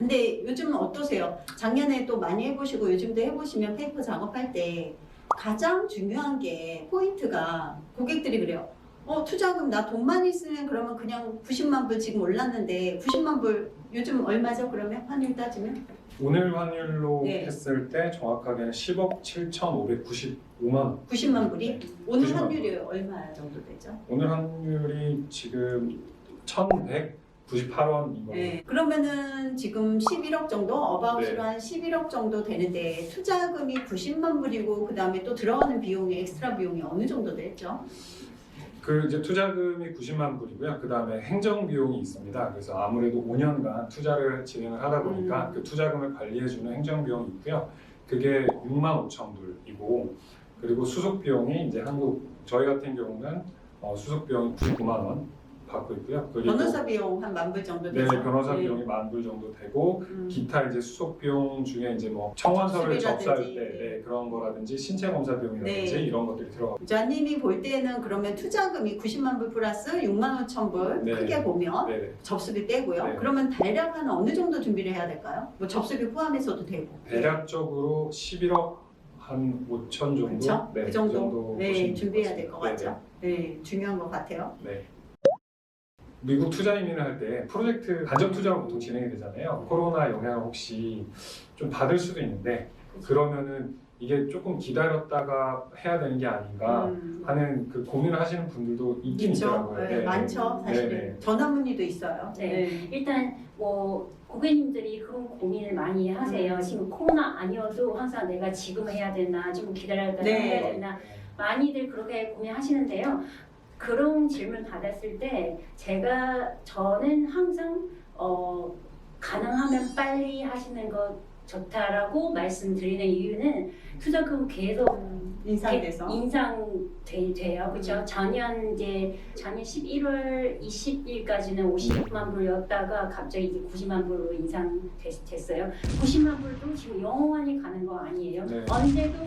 근데 요즘은 어떠세요? 작년에 또 많이 해보시고 요즘도 해보시면 페이퍼 작업할 때 가장 중요한 게 포인트가 고객들이 그래요. 어, 투자금 나 돈만 있으면 그러면 그냥 90만 불 지금 올랐는데 90만 불 요즘 얼마죠? 그러면 환율 따지면? 오늘 환율로 네. 했을 때 정확하게는 10억 7,595만 원. 90만 불이? 오늘 90만 환율이 얼마 정도 되죠? 오늘 환율이 지금 1,198원 이거든요. 네. 그러면은 지금 11억 정도, 어바웃으로 네. 한 11억 정도 되는데 투자금이 90만 불이고 그 다음에 또 들어가는 비용이 엑스트라 비용이 어느 정도 됐죠? 그 이제 투자금이 90만 불이고요. 그 다음에 행정 비용이 있습니다. 그래서 아무래도 5년간 투자를 진행을 하다 보니까 음. 그 투자금을 관리해주는 행정 비용이 있고요. 그게 6만 5천 불이고 그리고 수속 비용이 이제 한국 저희 같은 경우는 어, 수속 비용이 99만 원 받고 있고요. 그리고 변호사 비용 한 만 불 정도 네, 되죠? 변호사 네. 비용이 만 불 정도 되고 음. 기타 이제 수속 비용 중에 이제 뭐 청원서를 접수비라든지. 접수할 때 네, 그런 거라든지 신체 검사 비용이라든지 네. 이런 것들이 들어가. 부자님이 볼 때는 그러면 투자금이 90만 불 플러스 6만 5천 불 네. 크게 보면 네, 네. 접수비 빼고요. 네. 그러면 대략 한 어느 정도 준비를 해야 될까요? 뭐 접수비 포함해서도 되고. 대략적으로 11억 한 5천 정도. 그렇죠? 네, 그 정도, 보시면 네, 것 준비해야 될 같습니다. 것 같죠? 네, 중요한 것 같아요. 네, 네. 미국 투자 이민을 할 때 프로젝트 간접 투자로 보통 진행이 되잖아요. 코로나 영향을 혹시 좀 받을 수도 있는데 그러면은 이게 조금 기다렸다가 해야 되는 게 아닌가 음. 하는 그 고민을 하시는 분들도 있긴. 있더라고요. 네, 많죠, 사실은. 네, 네. 전화 문의도 있어요. 네. 일단 뭐 고객님들이 그런 고민을 많이 하세요. 음. 지금 코로나 아니어도 항상 내가 지금 해야 되나 좀 기다렸다가 네. 해야 되나 많이들 그렇게 고민하시는데요. 그런 질문 받았을 때 제가 저는 항상 어, 가능하면 빨리 하시는 것 좋다라고 말씀드리는 이유는 투자금 계속 음, 인상돼서. 인상돼 돼요. 그렇죠? 작년 이제 작년 11월 20일까지는 50만 불이었다가 갑자기 이제 90만 불로 인상됐어요. 90만 불도 지금 영원히 가는 거 아니에요. 네. 언제도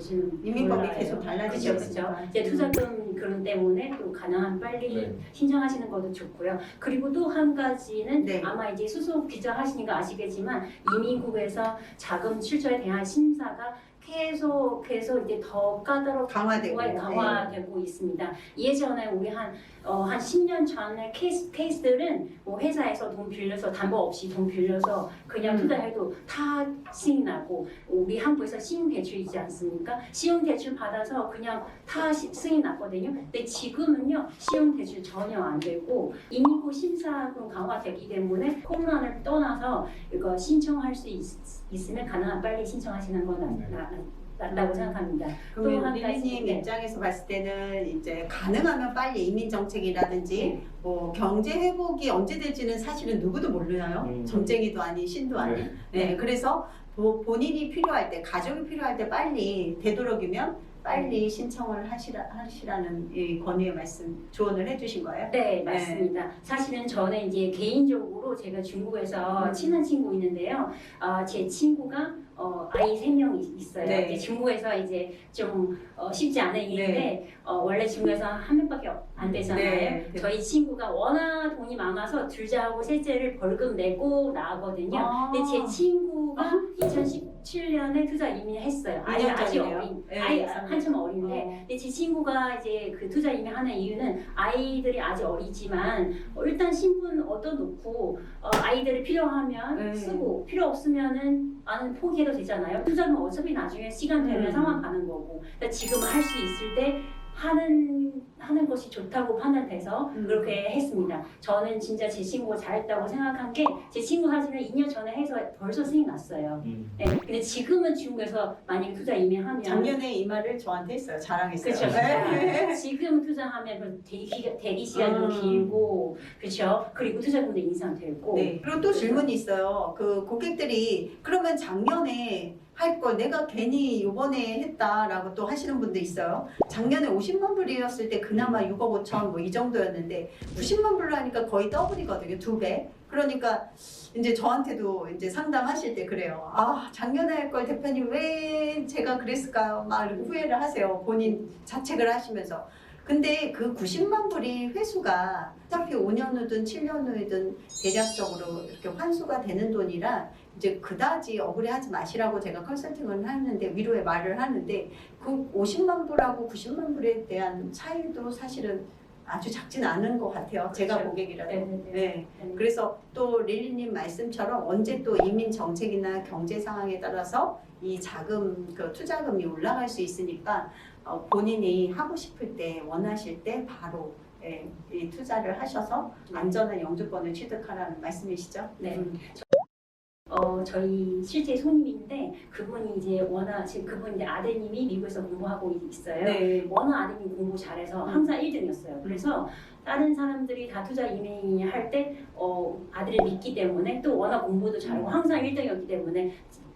수는 이민법이 몰라요. 계속 달라지죠. 그렇죠, 그렇죠. 이제 투자금 그런 때문에 또 가능한 빨리 네. 신청하시는 것도 좋고요. 그리고 또 한 가지는 네. 아마 이제 수속 기자 하시니까 아시겠지만 이민국에서 자금 출처에 대한 심사가 계속해서 이제 더 까다롭고 강화되고. 네. 강화되고 있습니다. 예전에 우리 한, 어, 한 10년 전에 케이스, 케이스들은 뭐 회사에서 돈 빌려서 담보 없이 돈 빌려서 그냥 음. 투자해도 다 수익 나고 우리 한국에서 신용대출 있지 않습니까? 신용대출 받아서 그냥 다 시- 수익 났거든요. 근데 지금은요 신용대출 전혀 안 되고 이민국 심사금 강화되기 때문에 코로나를 떠나서 이거 신청할 수 있, 있으면 가능한 빨리 신청하시는 건 네. 나- 나- 낫다고 생각합니다. 또 그러면 한 가지, 리리님 네. 입장에서 봤을 때는 이제 가능하면 빨리 이민 정책이라든지 네. 뭐 경제 회복이 언제 될지는 사실은 누구도 몰라요. 음. 점쟁이도 아닌 신도 아닌. 네. 네, 그래서 보- 본인이 필요할 때, 가족이 필요할 때 빨리 되도록이면 빨리 신청을 하시라, 하시라는 이 권유의 말씀 조언을 해주신 거예요. 네, 맞습니다. 사실은 저는 이제 개인적으로 제가 중국에서 음. 친한 친구 있는데요. 어, 제 친구가 어, 아이 세명 있어요. 네. 이제 중국에서 이제 좀 어, 쉽지 않은 일인데 네. 어, 원래 중국에서 한 명밖에 안 되잖아요. 네. 저희 친구가 워낙 돈이 많아서 둘째하고 셋째를 벌금 내고 나거든요. 아. 근데 제 친구가 2017년에 투자. 아직 이년 아직 전이네요. 어린, 네, 아이. 한참 어린데 어. 근데 제 친구가 이제 그 투자 이미 하는 이유는 아이들이 아직 어리지만 어, 일단 신분 얻어놓고 어, 아이들이 필요하면 네. 쓰고 필요 없으면은 나는 포기 해도 되잖아요. 투자는 어차피 나중에 시간 되면 음. 상황 가는 거고 그러니까 지금 할 수 있을 때 하는 하는 것이 좋다고 판단돼서 음. 그렇게 했습니다. 저는 진짜 제 친구가 잘했다고 생각한 게 제 친구 사진을 2년 전에 해서 벌써 수익 났어요. 음. 네, 근데 지금은 중국에서 만약 투자 이미 하면 작년에 이 말을 저한테 했어요. 자랑했어요. 그렇죠. 네. 지금 투자하면 그 대기, 대기 시간도 음. 길고 그렇죠. 그리고 투자금도 인상되고 네. 그리고 또 질문이 있어요. 그 고객들이 그러면 작년에 할 걸 내가 괜히 요번에 했다라고 또 하시는 분도 있어요. 작년에 50만 불이었을 때 그나마 6억 5천 뭐 이 정도였는데 90만 불로 하니까 거의 더블이거든요. 두 배. 그러니까 이제 저한테도 이제 상담하실 때 그래요. 아, 작년에 할 걸 대표님 왜 제가 그랬을까요? 막 후회를 하세요. 본인 자책을 하시면서. 근데 그 90만 불이 회수가 어차피 5년 후든 7년 후든 대략적으로 이렇게 환수가 되는 돈이라 이제 그다지 억울해하지 마시라고 제가 컨설팅을 하는데 위로의 말을 하는데 그 50만 불하고 90만 불에 대한 차이도 사실은 아주 작진 않은 것 같아요. 제가 그렇죠. 고객이라도. 네네네. 네. 네. 그래서 또 릴리님 말씀처럼 언제 또 이민 정책이나 경제 상황에 따라서 이 자금 그 투자금이 올라갈 수 있으니까 어, 본인이 하고 싶을 때 원하실 때 바로 예, 이 투자를 하셔서 안전한 영주권을 취득하라는 말씀이시죠? 네. 음. 어, 저희 실제 손님인데 그분이 이제 워낙 지금 그분 이제 아드님이 미국에서 공부하고 있어요. 네. 워낙 아드님이 공부 잘해서 항상 1등이었어요. 그래서 다른 사람들이 다 투자 이메일 할때 어, 아들을 믿기 때문에 또 워낙 공부도 잘하고 항상 1등이었기 때문에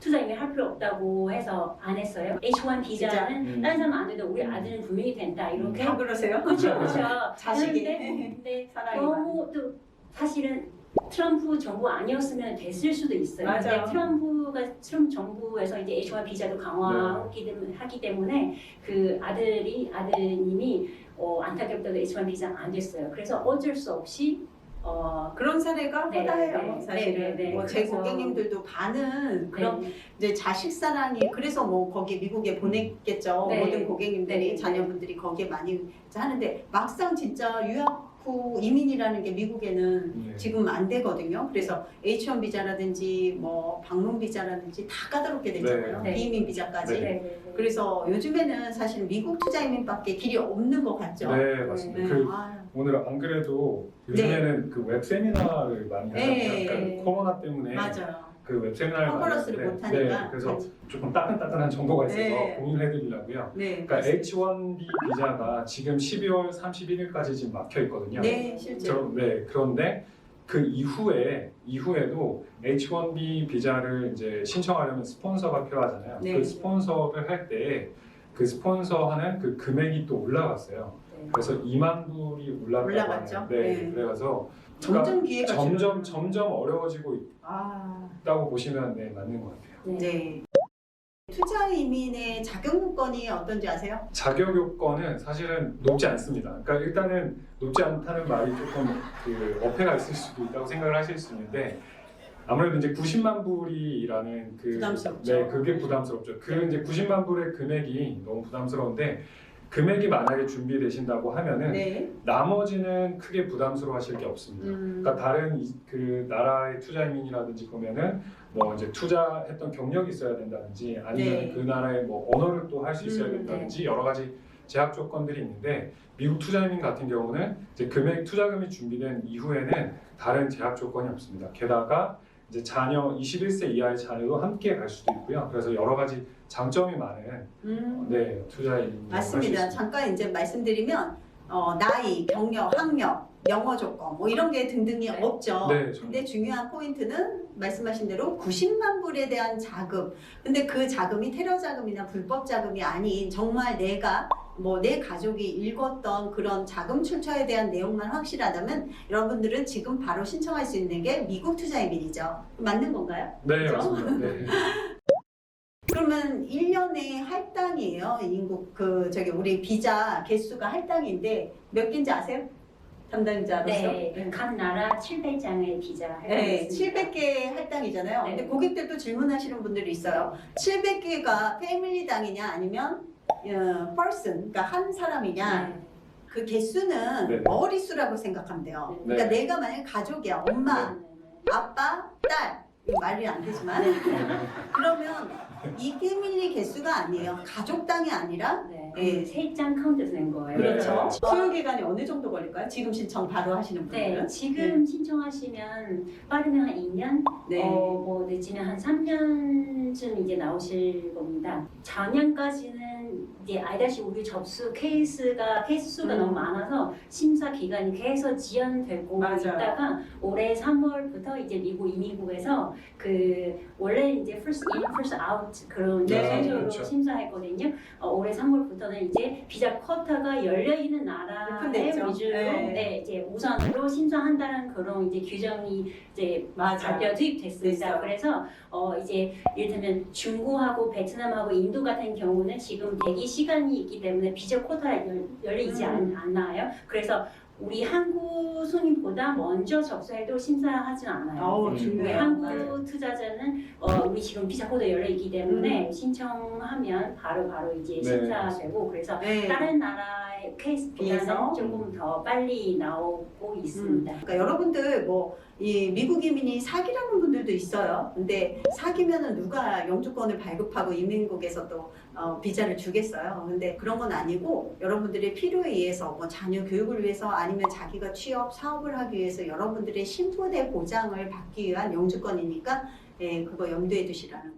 투자 이메일 할 필요 없다고 해서 안 했어요. H1 비자는 음. 다른 사람 안 돼도 우리 아들은 분명히 된다 이렇게 다 그러세요? 그렇죠 그렇죠. 자식이. 근데 사랑이 너무 또 사실은 트럼프 정부 아니었으면 됐을 수도 있어요. 맞아요. 근데 트럼프가 트럼프 정부에서 이제 H1 비자도 강화하기 때문에 하기 때문에 그 아들이 아드님이 어, 안타깝게도 H1 비자 안 됐어요. 그래서 어쩔 수 없이 어, 그런 사례가 네, 허다해요, 네, 사실은. 네, 네, 뭐제 그래서- 고객님들도 반은 그런 네, 이제 자식 사랑이 그래서 뭐 거기 미국에 보냈겠죠. 네. 모든 고객님들이 네, 자녀분들이 거기에 많이 하는데 막상 진짜 유학 후 이민이라는 게 미국에는 네. 지금 안 되거든요. 그래서 H1 비자라든지 뭐 방문 비자라든지 다 까다롭게 되잖아요. 네. 비이민 비자까지. 네, 네, 네. 그래서 요즘에는 사실 미국 투자 이민밖에 길이 없는 것 같죠. 네, 맞습니다. 네. 그 아, 오늘 안 그래도 요즘에는 그 웹 세미나를 많이 하잖아요. 네. 코로나 때문에 맞아요. 그웹 세미나를 컨퍼런스를 못하니까. 네, 그래서 조금 따끈따끈한 정보가 있어서 네. 공유를 해드리려고요. 네. 그러니까 H1B 비자가 지금 12월 31일까지 지금 막혀 있거든요. 네, 실제로. 저- 네, 그런데 그 이후에 이후에도 H1B 비자를 이제 신청하려면 스폰서가 필요하잖아요. 네. 그 스폰서를 할 때 그 스폰서 하는 그 금액이 또 올라갔어요. 네. 그래서 2만 불이 올랐다고. 네, 네. 그래서 점점 기회가 점점 줄어드는- 점점 어려워지고 아, 있다고 보시면 네 맞는 것 같아요. 네. 네. 투자 이민의 자격 요건이 어떤지 아세요? 자격 요건은 사실은 높지 않습니다. 그러니까 일단은 높지 않다는 말이 조금 그 어폐가 있을 수도 있다고 생각을 하실 수 있는데 아무래도 이제 90만 불이라는 그 부담스럽죠. 네, 그게 부담스럽죠. 그 이제 90만 불의 금액이 너무 부담스러운데 금액이 만약에 준비되신다고 하면은 네. 나머지는 크게 부담스러워하실 게 없습니다. 음, 그러니까 다른 이- 그 나라의 투자 이민이라든지 보면은 뭐 이제 투자했던 경력이 있어야 된다든지 아니면 네. 그 나라의 뭐 언어를 또 할 수 있어야 음, 된다든지 여러 가지 제약 조건들이 있는데 미국 투자 이민 같은 경우는 이제 금액 투자금이 준비된 이후에는 다른 제약 조건이 없습니다. 게다가 이제 자녀 21세 이하의 자녀도 함께 갈 수도 있고요. 그래서 여러 가지 장점이 많은 음, 네 투자 이민 맞습니다. 잠깐 이제 말씀드리면 어, 나이, 경력, 학력, 영어 조건 뭐 이런 게 등등이 네. 없죠. 네, 저- 근데 중요한 포인트는 말씀하신 대로 90만 불에 대한 자금. 근데 그 자금이 테러 자금이나 불법 자금이 아닌 정말 내가 뭐 내 가족이 읽었던 그런 자금 출처에 대한 내용만 확실하다면 여러분들은 지금 바로 신청할 수 있는 게 미국 투자이민이죠. 맞는 건가요? 네 그렇죠? 맞습니다. 네. 그러면 1년에 할당이에요. 인구 그 저기 우리 비자 개수가 할당인데 몇 개인지 아세요? 담당자로서. 네, 각 나라 700장의 비자 네, 할당했습니다. 700개 할당이잖아요. 네. 근데 고객들도 질문하시는 분들이 있어요. 700개가 패밀리당이냐 아니면 어, person, 그러니까 한 사람이냐. 네. 그 개수는 네. 머리수라고 생각하면 돼요. 네. 그러니까 내가 만약 가족이야. 엄마, 네. 아빠, 딸. 이거 말이 안 되지만 그러면 이 패밀리 개수가 아니에요. 가족당이 아니라 네. 예. 세장 카운트 된 거예요. 그렇죠. 네. 소요 기간이 어느 정도 걸릴까요? 지금 신청 바로 하시는 네, 분들은? 지금 신청하시면 빠르면 한 2년, 네. 어, 뭐 늦으면 한 3년쯤 이제 나오실 겁니다. 작년까지는 아이다시 우리 접수 케이스가 케이스 수가 음. 너무 많아서 심사 기간이 계속 지연되고 맞아요. 있다가 올해 3월부터 이제 미국 이민국에서 그 원래 이제 first in first out 그런 네, 순서로 그렇죠. 심사했거든요. 어, 올해 3월부터는 이제 비자 쿼터가 열려 있는 나라의 오픈됐죠. 위주로 네. 네, 이제 우선으로 심사한다는 그런 이제 규정이 이제 맞아요. 투입됐습니다. 됐어요. 그래서 어 이제 예를 들면 중국하고 베트남하고 인도 같은 경우는 지금 대기 시간이 있기 때문에 비자 열, 열리지 음. 않, 않나요? 그래서 우리 한국 손님보다 먼저 접수해도 심사하지 않아요. 어우 음. 네, 중요해요. 한국 투자자는 어, 우리 지금 비자 코드 열려 있기 때문에 신청하면 바로 바로 이제 네. 심사되고 그래서 네. 다른 나라의 케이스보다는 비해서? 조금 더 빨리 나오고 있습니다. 그러니까 여러분들 뭐 이 미국 이민이 사기라는 분들도 있어요. 근데 사기면은 누가 영주권을 발급하고 이민국에서 또 어, 비자를 주겠어요. 근데 그런 건 아니고 여러분들의 필요에 의해서 뭐 자녀 교육을 위해서 아니면 자기가 취업 사업을 하기 위해서 여러분들의 신분의 보장을 받기 위한 영주권이니까 예, 그거 염두에 두시라는 거.